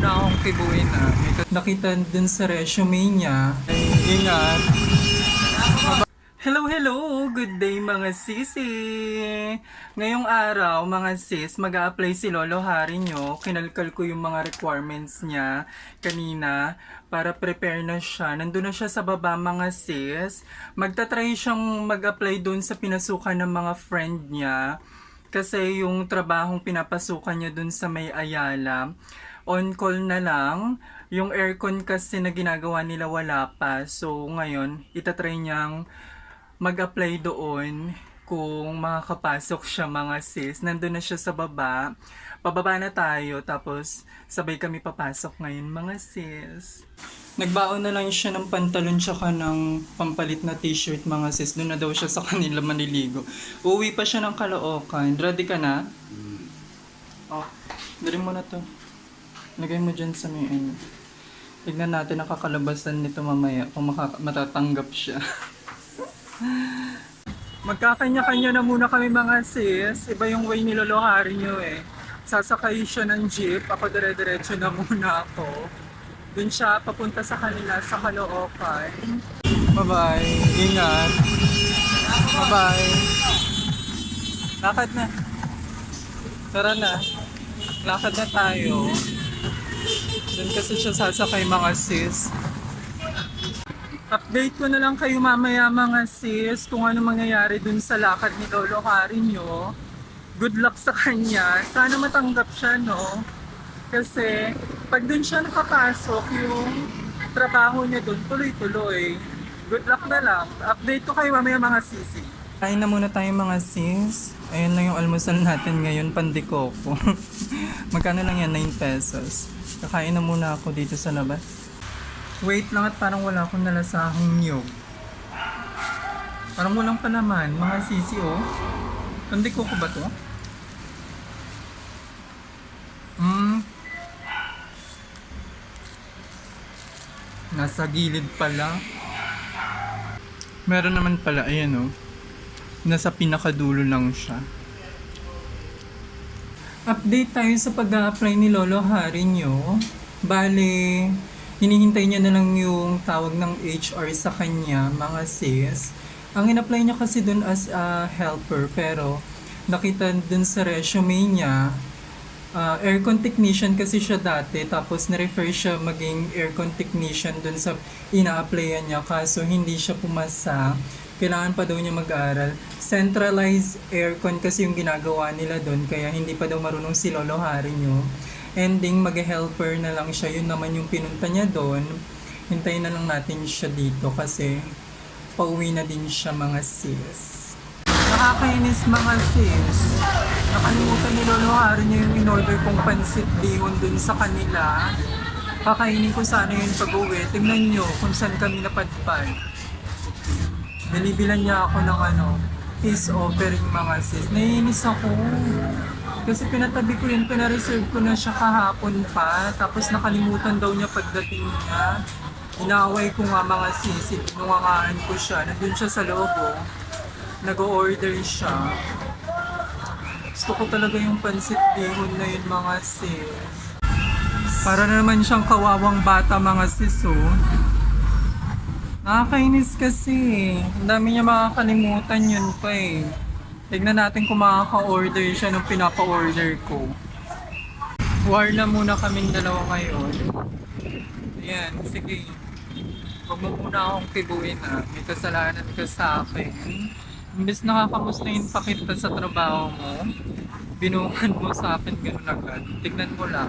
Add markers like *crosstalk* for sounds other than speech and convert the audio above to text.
muna akong kibuin na. Kat- nakita dun sa resume niya. Ay, ingat. Hello, hello! Good day mga sisi! Ngayong araw, mga sis, mag apply si Lolo Hari nyo. Kinalkal ko yung mga requirements niya kanina para prepare na siya. Nandun na siya sa baba mga sis. Magta-try siyang mag-apply dun sa pinasukan ng mga friend niya. Kasi yung trabahong pinapasukan niya dun sa may Ayala, on call na lang. Yung aircon kasi na ginagawa nila wala pa. So ngayon, itatry niyang mag-apply doon kung makakapasok siya mga sis. Nandun na siya sa baba. Pababa na tayo tapos sabay kami papasok ngayon mga sis. Nagbaon na lang siya ng pantalon tsaka ng pampalit na t-shirt mga sis. Doon na daw siya sa *laughs* kanila maniligo. Uuwi pa siya ng Caloocan. Ready ka na? Oh, dali mo na to. Lagay mo dyan sa may ano. Tignan natin ang kakalabasan nito mamaya kung matatanggap siya. *laughs* Magkakanya-kanya na muna kami mga sis. Iba yung way niloloharin nyo eh. Sasakay siya ng jeep. Ako dire-diretso na *laughs* muna ako. Dun siya papunta sa kanila sa Caloocan. Bye-bye. Ingat. Bye-bye. Lakad na. Tara na. Lakad na tayo. Doon kasi siya sasakay mga sis. Update ko na lang kayo mamaya mga sis kung ano mangyayari dun sa lakad ni Lolo Kari nyo. Good luck sa kanya. Sana matanggap siya, no? Kasi pag dun siya nakapasok, yung trabaho niya dun tuloy-tuloy. Good luck na lang. Update ko kayo mamaya mga sisi. Kain na muna tayo mga sis. Ayan lang yung almusal natin ngayon, pandikoko. *laughs* Magkano lang yan? 9 pesos. Kakain na muna ako dito sa labas. Wait lang at parang wala akong nalasahang niyog. Parang walang pa naman, mga sisi oh. Hindi ko ko ba to? Hmm. Nasa gilid pala. Meron naman pala, ayan oh. Nasa pinakadulo lang siya. Update tayo sa pag-a-apply ni Lolo Hari nyo. Bale, hinihintay niya na lang yung tawag ng HR sa kanya, mga sis. Ang in-apply niya kasi dun as a helper, pero nakita dun sa resume niya, ah, aircon technician kasi siya dati, tapos na-refer siya maging aircon technician dun sa ina-applyan niya, kaso hindi siya pumasa. Kailangan pa daw niya mag-aral. Centralized aircon kasi yung ginagawa nila doon, kaya hindi pa daw marunong si Lolo Hari nyo. Ending, mag-helper na lang siya. Yun naman yung pinunta niya doon. Hintayin na lang natin siya dito kasi pauwi na din siya mga sis. Nakakainis mga sis. Nakalimutan ni Lolo Hari niya yung in-order kong pansit bihon dun sa kanila. Kakainin ko sana yun pag-uwi. Tingnan nyo kung saan kami napadpad. Binibilan niya ako ng ano, his offering mga sis. Naiinis ako. Kasi pinatabi ko yun, pinareserve ko na siya kahapon pa. Tapos nakalimutan daw niya pagdating niya. Inaway ko nga mga sis, pinungangaan ko siya. Nandun siya sa loob oh. Nag-order siya. Gusto ko talaga yung pansit bihon na yun mga sis. Para na naman siyang kawawang bata mga sis oh. Nakakainis kasi. Ang dami niya makakalimutan yun pa eh. Tignan natin kung makaka-order siya nung pinapa-order ko. War na muna kaming dalawa ngayon. Ayan, sige. Huwag mo muna akong kibuin ah. May kasalanan ka sa akin. Imbes nakakamustahin pa kita sa trabaho mo, binukan mo sa akin ganun agad. Tignan mo lang.